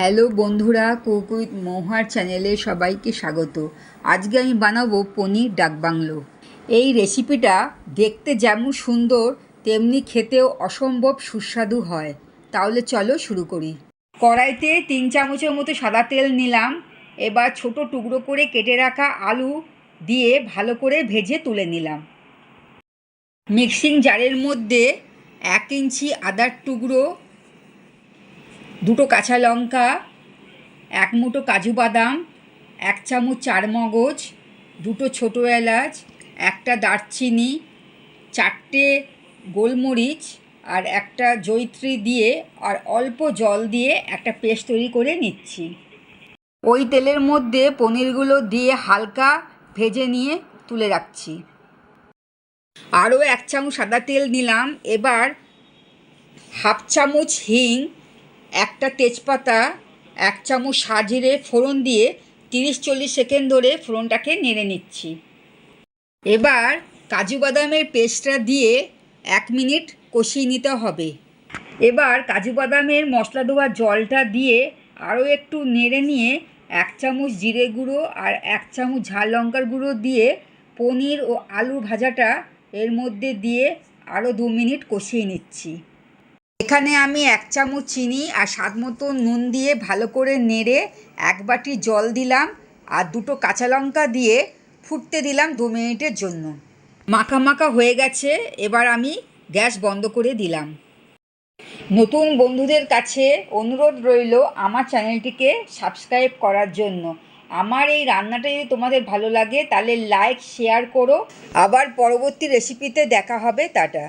Hello বন্ধুরা, cook with মৌহার চ্যানেলে সবাইকে স্বাগত। আজকে আমি বানাবো পনির ডাকবাংলো এই রেসিপিটা দেখতে যেমন সুন্দর, তেমনি খেতেও অসম্ভব সুস্বাদু হয়। তাহলে চলো শুরু করি। কড়াইতে তিন চামচের মতো সাদা তেল নিলাম। এবার ছোট টুকরো করে কেটে রাখা আলু দিয়ে ভালো করে ভেজে তুলে নিলাম। মিক্সিং জারের মধ্যে এক ইঞ্চি আদার টুকরো দুটো কাঁচা লঙ্কা, এক মুঠো কাজু বাদাম, এক চামচ চার মগজ দুটো ছোটো এলাচ, একটা দারচিনি, চারটে গোলমরিচ আর একটা জৈত্রী দিয়ে আর অল্প জল দিয়ে একটা পেস্ট তৈরি করে নিচ্ছি। ওই তেলের মধ্যে পনিরগুলো দিয়ে হালকা ভেজে নিয়ে তুলে রাখছি। আরও এক চামচ সাদা তেল নিলাম। এবার হাফ চামচ হিং একটা তেজপাতা, এক চামচ সাজিরে ফোড়ন দিয়ে তিরিশ চল্লিশ সেকেন্ড ধরে ফোড়নটাকে নেড়ে নিচ্ছি। এবার কাজু বাদামের পেস্টটা দিয়ে এক মিনিট কষিয়ে নিতে হবে। এবার কাজু বাদামের মশলা দেওয়া জলটা দিয়ে আরও একটু নেড়ে নিয়ে এক চামচ জিরে গুঁড়ো আর এক চামচ ঝাল লঙ্কার গুঁড়ো দিয়ে পনির ও আলু ভাজাটা এর মধ্যে দিয়ে আরও দু মিনিট কষিয়ে নিচ্ছি। এখানে আমি এক চামচ চিনি আর স্বাদ মতো নুন দিয়ে ভালো করে নেড়ে এক বাটি জল দিলাম আর দুটো কাঁচা লঙ্কা দিয়ে ফুটতে দিলাম দু মিনিটের জন্য। মাখা মাখা হয়ে গেছে, এবার আমি গ্যাস বন্ধ করে দিলাম। নতুন বন্ধুদের কাছে অনুরোধ রইল আমার চ্যানেলটিকে সাবস্ক্রাইব করার জন্য। আমার এই রান্নাটা যদি তোমাদের ভালো লাগে তাহলে লাইক, শেয়ার করো। আবার পরবর্তী রেসিপিতে দেখা হবে, টাটা।